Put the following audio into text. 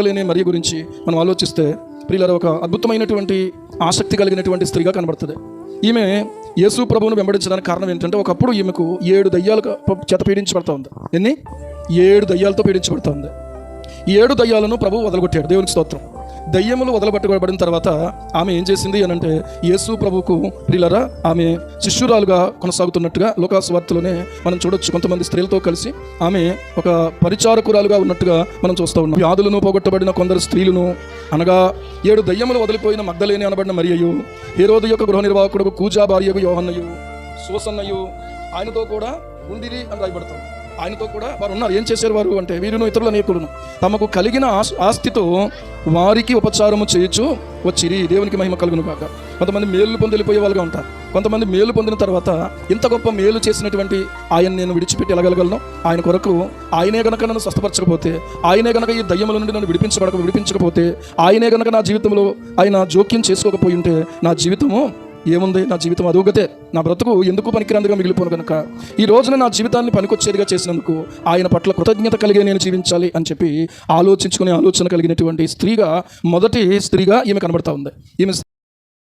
లేని మరియ గురించి మనం ఆలోచిస్తే ప్రియుల ఒక అద్భుతమైనటువంటి ఆసక్తి కలిగినటువంటి స్త్రీగా కనబడుతుంది. ఈమె యేసు ప్రభువును వెంబడించడానికి కారణం ఏంటంటే ఒకప్పుడు ఈమెకు ఏడు దయ్యాలు చేత పీడించబడతా ఉంది. ఎన్ని? ఏడు దయ్యాలతో పీడించబడతా ఉంది. ఏడు దయ్యాలను ప్రభు వదలగొట్టాడు. దేవునికి స్తోత్రం. దయ్యములు వదలబట్టుకోబడిన తర్వాత ఆమె ఏం చేసింది అని అంటే యేసు ప్రభుకు ప్రియులరా ఆమె శిష్యురాలుగా కొనసాగుతున్నట్టుగా లోకాసువార్తలోనే మనం చూడొచ్చు. కొంతమంది స్త్రీలతో కలిసి ఆమె ఒక పరిచారకురాలుగా ఉన్నట్టుగా మనం చూస్తూ ఉన్నాం. వ్యాధులను పోగొట్టబడిన కొందరు స్త్రీలను అనగా ఏడు దయ్యములు వదిలిపోయిన మగ్ధలేని అనబడిన మరియయు ఏ రోజు యొక్క గృహ నిర్వాహకుడు కూజా భార్యకు యోహన్నయు సోసన్నయు ఆయనతో కూడా ఉండిరి అని రాయబడతాం ఆయనతో కూడా వారు ఉన్నారు. ఏం చేశారు వారు అంటే వీరును ఇతరుల అనేకులను. తమకు కలిగిన ఆస్తితో వారికి ఉపచారము చేయొచ్చు వచ్చిరి. దేవునికి మహిమ కలుగును కాక కొంతమంది మేలు పొందిపోయే వాళ్ళుగా ఉంటారు. కొంతమంది మేలు పొందిన తర్వాత ఇంత గొప్ప మేలు చేసినటువంటి ఆయన నేను విడిచిపెట్టి వెళ్ళగలను ఆయన కొరకు ఆయనే గనక నన్ను స్వస్థపరచకపోతే ఆయనే గనక ఈ దయ్యముల నుండి నన్ను విడిపించబడక విడిపించకపోతే ఆయనే గనక నా జీవితంలో ఆయన జోక్యం చేసుకోకపోయి ఉంటే నా జీవితము ఏముంది? నా జీవితం అదోగతే నా బ్రతుకు ఎందుకు పనికిరందుగా మిగిలిపోను కనుక ఈ రోజున నా జీవితాన్ని పనికొచ్చేదిగా చేసినందుకు ఆయన పట్ల కృతజ్ఞత కలిగే నేను జీవించాలి అని చెప్పి ఆలోచించుకునే ఆలోచన కలిగినటువంటి స్త్రీగా మొదటి స్త్రీగా ఈమె కనబడతా ఉంది. ఈమె